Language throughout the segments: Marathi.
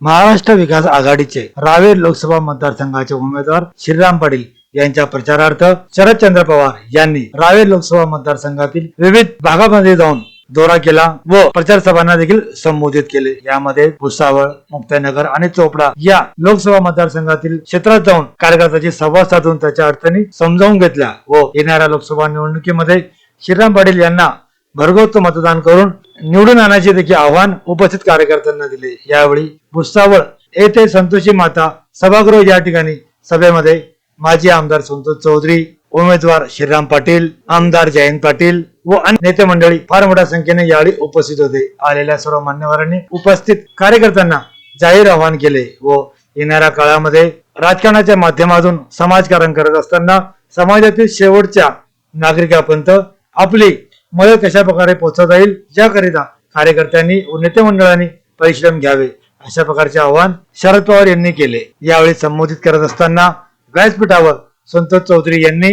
महाराष्ट्र विकास आघाडीचे रावेर लोकसभा मतदारसंघाचे उमेदवार श्रीराम पाटील यांच्या प्रचारार्थ शरदचंद्र पवार यांनी रावेर लोकसभा मतदारसंघातील विविध भागामध्ये जाऊन दौरा केला व प्रचार सभांना देखील संबोधित केले. यामध्ये भुसावळ मुक्ताईनगर आणि चोपडा या लोकसभा मतदारसंघातील क्षेत्रात जाऊन कार्यकर्त्याची संवाद साधून त्याच्या अडचणी समजावून घेतल्या व येणाऱ्या लोकसभा निवडणुकीमध्ये श्रीराम पाटील यांना भरगोत मतदान करून निवडून आणायचे देखील आव्हान उपस्थित कार्यकर्त्यांना दिले. यावेळी भुसावळ येथे संतोषी माता सभागृह या ठिकाणी सभेमध्ये माजी आमदार संतोष चौधरी उमेदवार श्रीराम पाटील आमदार जयंत पाटील व अन्य नेते मंडळी फार मोठ्या संख्येने यावेळी उपस्थित होते. आलेल्या सर्व मान्यवरांनी उपस्थित कार्यकर्त्यांना जाहीर आवाहन केले व येणाऱ्या काळामध्ये राजकारणाच्या माध्यमातून समाजकारण करत असताना समाजातील शेवटच्या नागरिकापर्यंत आपली मदत कशा प्रकारे पोहोचवता येईल याकरिता कार्यकर्त्यांनी व नेते मंडळांनी परिश्रम घ्यावे अशा प्रकारचे आवाहन शरद पवार यांनी केले. यावेळी संबोधित करत असताना व्यासपीठावर संतोष चौधरी यांनी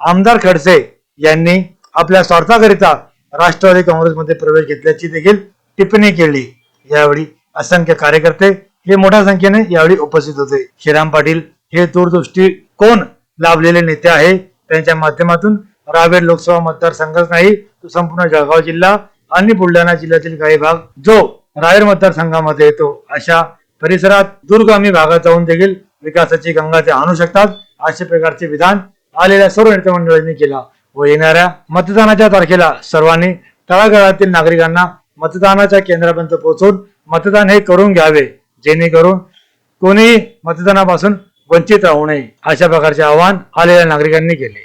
आमदार खडसे यांनी आपल्या स्वार्थाकरिता राष्ट्रवादी काँग्रेसमध्ये प्रवेश घेतल्याची देखील टिप्पणी केली. यावेळी असंख्य कार्यकर्ते हे मोठ्या संख्येने यावेळी उपस्थित होते. श्रीराम पाटील हे दूरदृष्टी कोण लाभलेले नेते आहे त्यांच्या माध्यमातून रावेर लोकसभा मतदारसंघच नाही तो संपूर्ण जळगाव जिल्हा आणि बुलढाणा जिल्ह्यातील काही भाग जो रावेर मतदारसंघामध्ये येतो अशा परिसरात दूरगामी भागात जाऊन देखील विकासाची गंगा ते आणू शकतात. अशा प्रकारचे विधान आलेल्या सर्व नेते मंडळांनी केला व येणाऱ्या मतदानाच्या तारखेला सर्वांनी तळागाळातील नागरिकांना मतदानाच्या केंद्रापर्यंत पोहोचून मतदान हे करून घ्यावे जेणेकरून कोणीही मतदानापासून वंचित राहू नये अशा प्रकारचे आवाहन आलेल्या नागरिकांनी केले.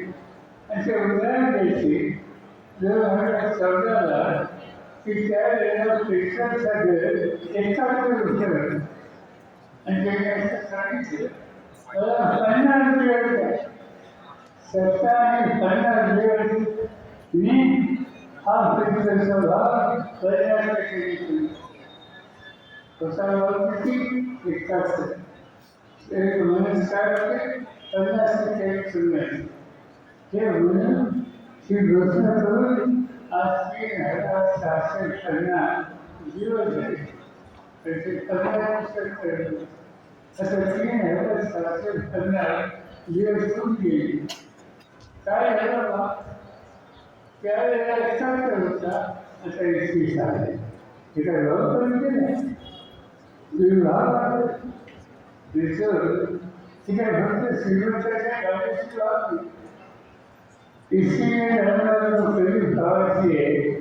जर महाराष्ट्र सरकारला की त्या वेळेला पेशंटसाठी एकाच उत्तर आणि ते असं सांगितलं मला पन्नास दिवस सत्ता आणि पन्नास दिवस मी हा पेशंट सभा करण्यासाठी केली प्रसारवादी एक तास एक महिन्यात काय होते पन्नास टक्के एक सुनवाई हे म्हणून ही योजना करून आज तीन हजार सहाशे पन्नास दिवस झाले त्याचे पन्नास टक्के असं तीन हजार सहाशे पन्नास दिवस होऊन गेले काय झालं बा त्यावेळेला एकाहत्तर होता आता एकवीस आहे हे काय नाही विभाग देशर ठीक आहे फक्त श्रीमंताच्या गाडीची बाब इसलिए धर्माला भावाची आहे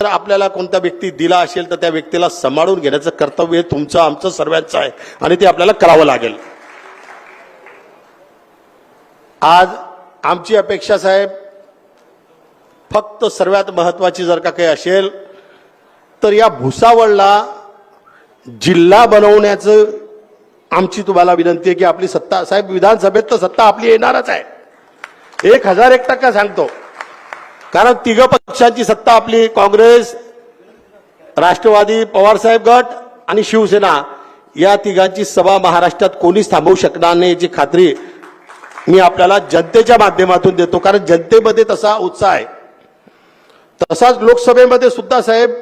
आपल्याला कोणता व्यक्ती दिला असेल तर त्या व्यक्तीला सांभाळून घेण्याचं कर्तव्य तुमचं आमचं सर्वांचं आहे आणि ते आपल्याला करावं लागेल. आज आमची अपेक्षा साहेब फक्त सर्वात महत्वाची जर का काही असेल तर या भुसावळला जिल्हा बनवण्याचं आमची तुम्हाला विनंती आहे की आपली सत्ता साहेब विधानसभेत तर सत्ता आपली येणारच आहे. एक हजार एक टक्का सांगतो. कारण तिघ पक्षांची सत्ता आपली काँग्रेस राष्ट्रवादी पवारसाहेब गट आणि शिवसेना या तिघांची सभा महाराष्ट्रात कोणीच थांबवू शकणार नाही याची खात्री मी आपल्याला जनतेच्या माध्यमातून देतो. कारण जनतेमध्ये तसा उत्साह आहे. तसाच लोकसभेमध्ये सुद्धा साहेब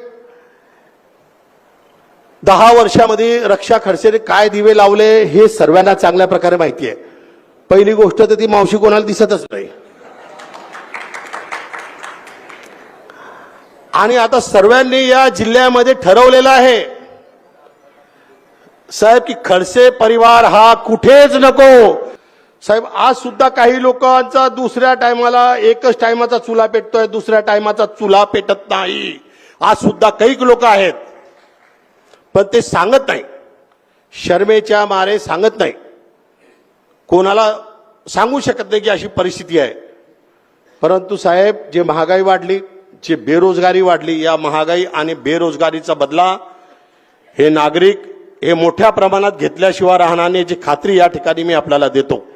दहा वर्षामध्ये रक्षा खडसेने काय दिवे लावले हे सर्वांना चांगल्या प्रकारे माहिती आहे. पहिली गोष्ट तर ती मावशी कोणाला दिसतच नाही. आणि आता सर्वांनी या जिल्ह्यामध्ये ठरवलेलं आहे. साहेब की खडसे परिवार हा कुठेच नको. साहेब आज सुद्धा काही लोकांचा दुसऱ्या टायमाला एकच टायमाचा चुला पेटतोय दुसऱ्या टायमाचा चुला पेटत नाही. आज सुद्धा काही लोक आहेत. पण ते सांगत नाही. शर्मेच्या मारे सांगत नाही. कोणाला सांगू शकत नाही की अशी परिस्थिती आहे. परंतु साहेब जे महागाई वाढली जी बेरोजगारी वाढली या महागाई आणि बेरोजगारीचा बदला हे नागरिक हे मोठ्या प्रमाणात घेतल्याशिवाय राहणार नाही याची खात्री या ठिकाणी मी आपल्याला देतो.